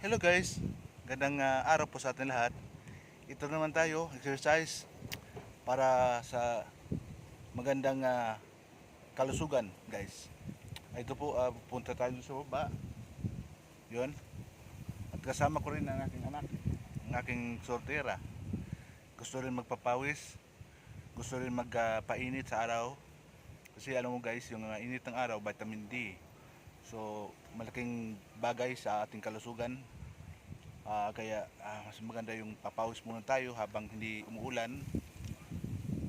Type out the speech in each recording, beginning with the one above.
Hello guys, gandang ah, araw po sa atin lahat. Ito naman tayo, exercise para sa magandang ah, kalusugan guys. Ito po, ah, punta tayo sa baba. Yun. At kasama ko rin ang aking anak, ang aking sortera. Gusto rin magpapawis, gusto rin magpainit sa araw. Kasi alam mo guys, yung ah, init ng araw, vitamin D. So, malaking bagay sa ating kalusugan. Ah, kaya ah, mas maganda yung papawis muna tayo habang hindi umuulan,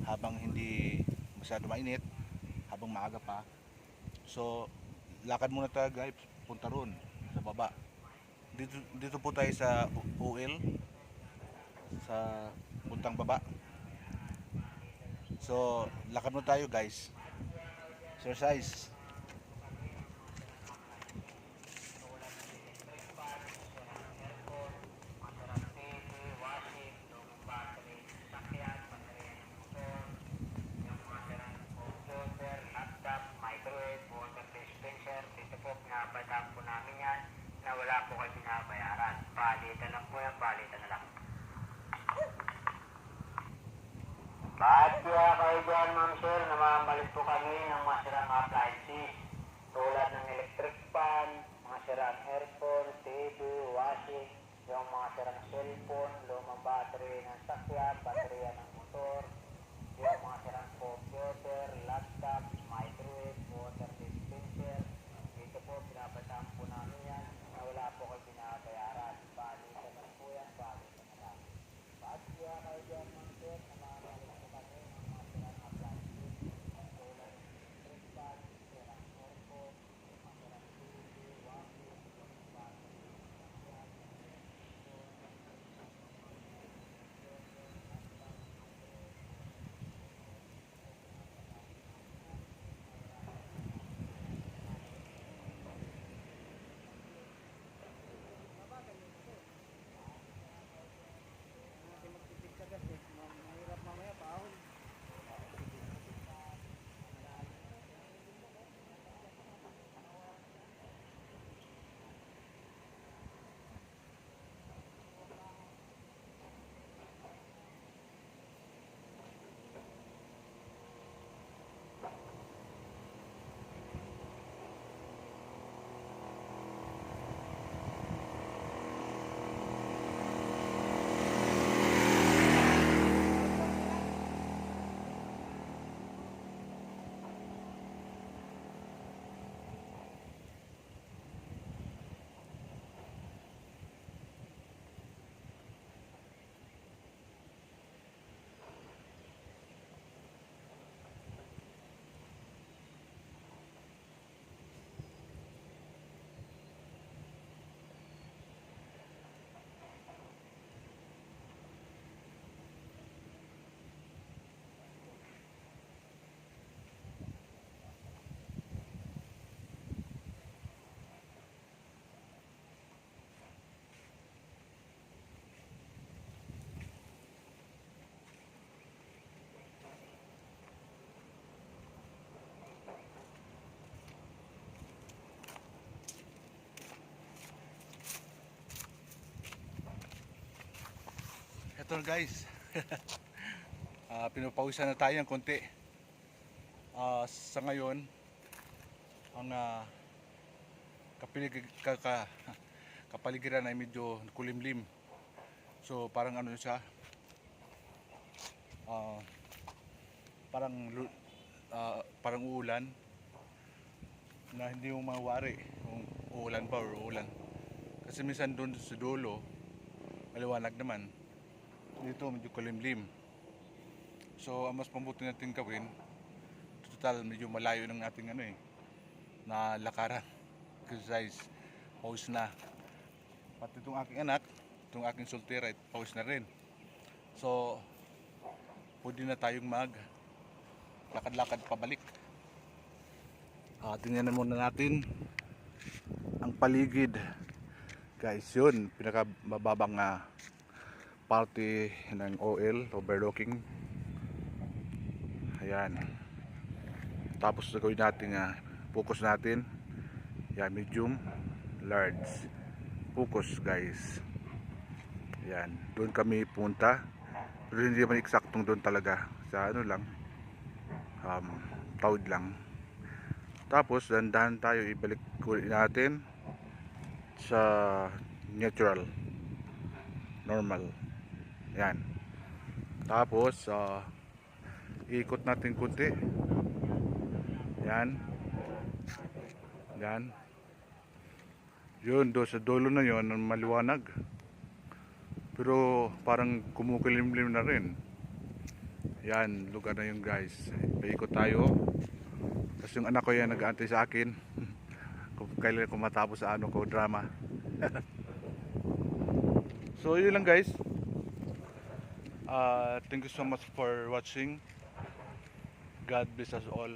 habang hindi masyado mainit, habang maaga pa. So, lakad muna tayo guys, punta ron sa baba. Dito, dito po tayo sa OL, sa puntang baba. So, lakad muna tayo guys. Exercise. microwave, water dispenser, dito po pinapadaan po namin yan na wala po kayo Palitan lang po yan, palitan na lang. Bakit kaya kayo dyan, ma'am sir, namamalit po kami ng mga sirang appliances tulad ng electric fan, mga sirang aircon, TV, washing, yung mga sirang cellphone, lumang battery ng sakyan, baterya ng Na guys. Ah, pinapawisan na tayo ng konti. Ah, sa ngayon, ang ah, kapilig, ka, ka, kapaligiran ay medyo kulimlim. So parang ano siya, ah, parang ah, parang uulan na hindi mo mawari kung uulan ba or uulan. Kasi minsan doon sa dulo, maliwanag naman dito medyo kulimlim. So ang mas mabuti natin gawin, total medyo malayo ng ating ano eh, na lakaran, exercise, pause na. Pati itong aking anak, itong aking soltera, pause na rin. So, pwede na tayong mag lakad-lakad pabalik. Ah, tingnan muna natin ang paligid. Guys, yun, pinakamababang ah, party ng oil, overlooking. Ayan. Tapos gagawin natin nga, focus natin. Yan, medium, large. Pukos guys. Yan, doon kami punta. Pero hindi naman eksaktong doon talaga. Sa ano lang, um, tawid lang. Tapos, dandahan tayo, ibalik natin sa neutral. Normal. Yan. Tapos, ah, ikot natin kunti. Yan. Yan. Yun, do sa dulo na yun, maliwanag. Pero parang kumukilimlim na rin. Yan, lugar na yun guys. Paikot tayo. Tapos yung anak ko yan nag-aantay sa akin. kailan ko matapos sa ano ko, drama. so yun lang guys. Uh, thank you so much for watching. God bless us all.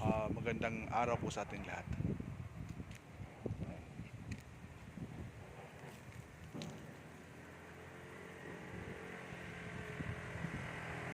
Ah, magandang araw po sa ating lahat.